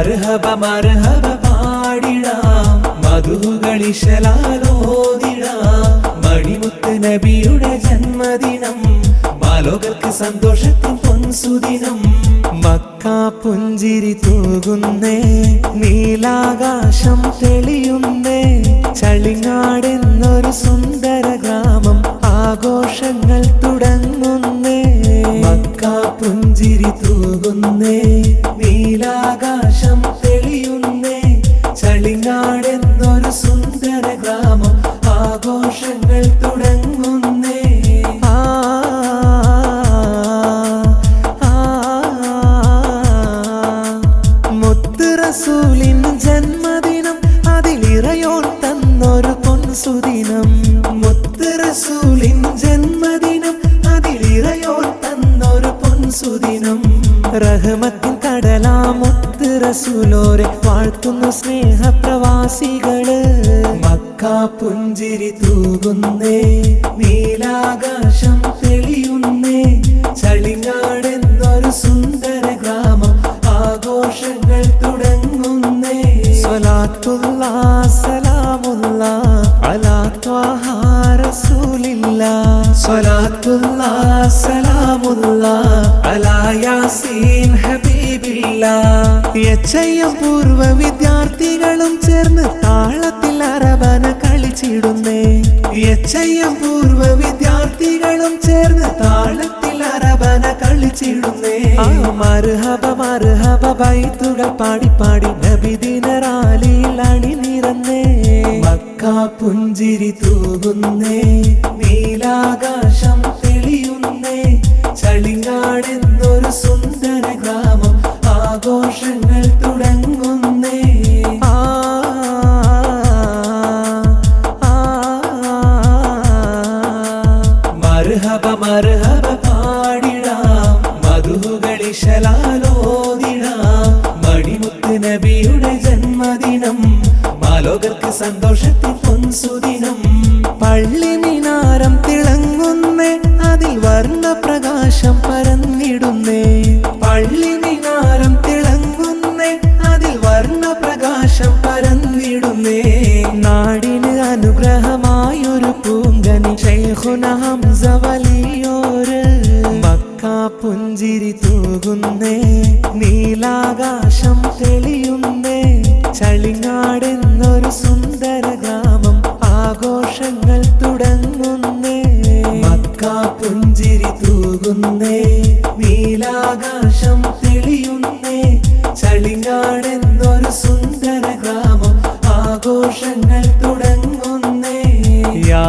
മർഹബ മർഹബ പാടിടാം. മധുകളിശലാലോദിടാം മണിമുത്ത് നബിയുടെ ജന്മദിനം. മാലോകർക്ക് സന്തോഷത്തിൻ പൊൻസുദിനം. മക്ക പുഞ്ചിരി തൂകുന്നേ നീലാകാശം തെളിയുന്നേ. ചളിങ്ങാടെന്നൊരു സുന്ദര ഗ്രാമം ആഘോഷങ്ങൾ തുടങ്ങുന്നേ. മക്ക പുഞ്ചിരി തൂകുന്നേ നീലാകാശം ചളിങ്ങാടെന്നൊരു സുന്ദര ഗ്രാമം ആഘോഷങ്ങൾ തുടങ്ങുന്നേ. ആ ആ, മുത്ത് ജന്മദിനം അതിലിറയോൻ തന്നൊരു പൊൻസുദിനം. മുത്ത് റസൂലിൻ ജന്മദിനം അതിലിറയോൻ തന്നൊരു പൊൻസുദിനം. കടലാ മുത്ത് റസൂലോരെ വാഴ്ത്തുന്നു സ്നേഹപ്രവാസികൾ. മക്ക പുഞ്ചിരി തൂകുന്നേ നീലാകാശം തെളിയുന്നേ. ചളിങ്ങാടെന്നൊരു സുന്ദര ഗ്രാമം ആഘോഷങ്ങൾ തുടങ്ങുന്നേ. സ്വലാത്തുള്ള സലാമുള്ള അലാ ത്വാഹ റസൂലില്ല. സ്വലാത്തുള്ള സലാമുള്ള അലാ എച്ചയ്യം പൂർവ വിദ്യാർത്ഥികളും ചേർന്ന് താളത്തിൽ അറബന കളിച്ചിടുന്നേ. എച്ചയ്യം പൂർവ വിദ്യാർത്ഥികളും ചേർന്ന് താളത്തിൽ അറബന കളിച്ചിടുന്നേ. മറുഹബ മറുഹബ ബൈത്തുകൾ പാടി പാടി നബിദിനറാലിയിൽ അണിനിറന്നേ മക്ക പുഞ്ചിരി തൂകുന്നേ. നീലാകാശം മർഹബ പാടിടാം മധുകളിശലാലോദിടാം മണിമുത്ത് നബിയുടെ ജന്മദിനം മാലോകർക്ക് സന്തോഷത്തിൻ പൊൻസുദിനം. പള്ളി മിനാരം തിളങ്ങുന്ന അതിൽ വർണ ഹംസ വലിയോര് മക്കാ പുഞ്ചിരി തൂകുന്നേ നീലാകാശം തെളിയുന്നേ ചളിങ്ങാടെന്നൊരു സുന്ദര ഗ്രാമം ആഘോഷങ്ങൾ തുടങ്ങുന്നേ. മക്കാ പുഞ്ചിരി തൂകുന്നേ നീലാകാശം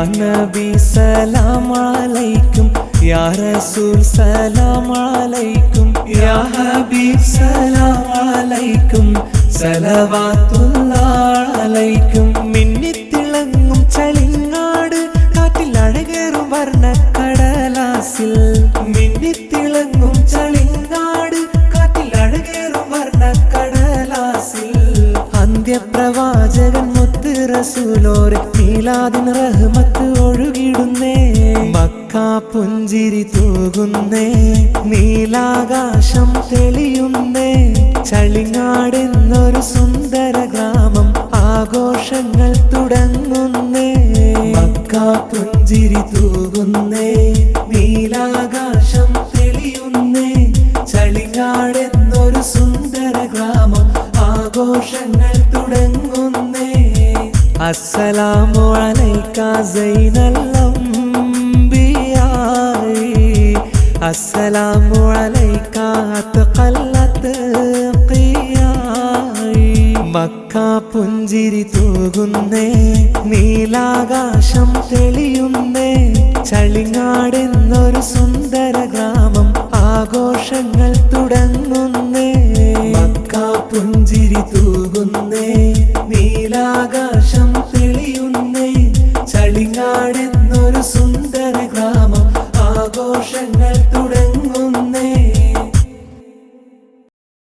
നബി സലാം അലൈക്കും യാ റസൂൽ സലാം അലൈക്കും യാ ഹബീബ് അലൈക്കും അലൈക്കും. മിന്നിത്തിളങ്ങും ചളിങ്ങാട് കാറ്റിൽ അഴകേറും വർണക്കടലാസിൽ. മിന്നിത്തിളങ്ങും ചളിങ്ങാട് കാറ്റിൽ അഴകേറും വർണക്കടലാസിൽ. അന്ത്യപ്രവാചകൻ റസൂലോരെ മീലാദിൻ റഹ്മത്ത് ഒഴുകിടുന്നേ. മക്ക പുഞ്ചിരി തൂകുന്നേ. നീലാകാശം തെളിയുന്നേ. ചളിങ്ങാടെന്നൊരു സുന്ദര ഗ്രാമം ആഘോഷങ്ങൾ തുടങ്ങുന്നേ. മക്ക പുഞ്ചിരി തൂകുന്നേ. നീലാകാശം അസ്സലാമു അസ്സലാമു മക്ക പുഞ്ചിരി തൂകുന്നേ നീലാകാശം തെളിയുന്നേ ചളിങ്ങാടെന്നൊരു സുന്ദര ഗ്രാമം ആഘോഷങ്ങൾ തുടങ്ങുന്നു.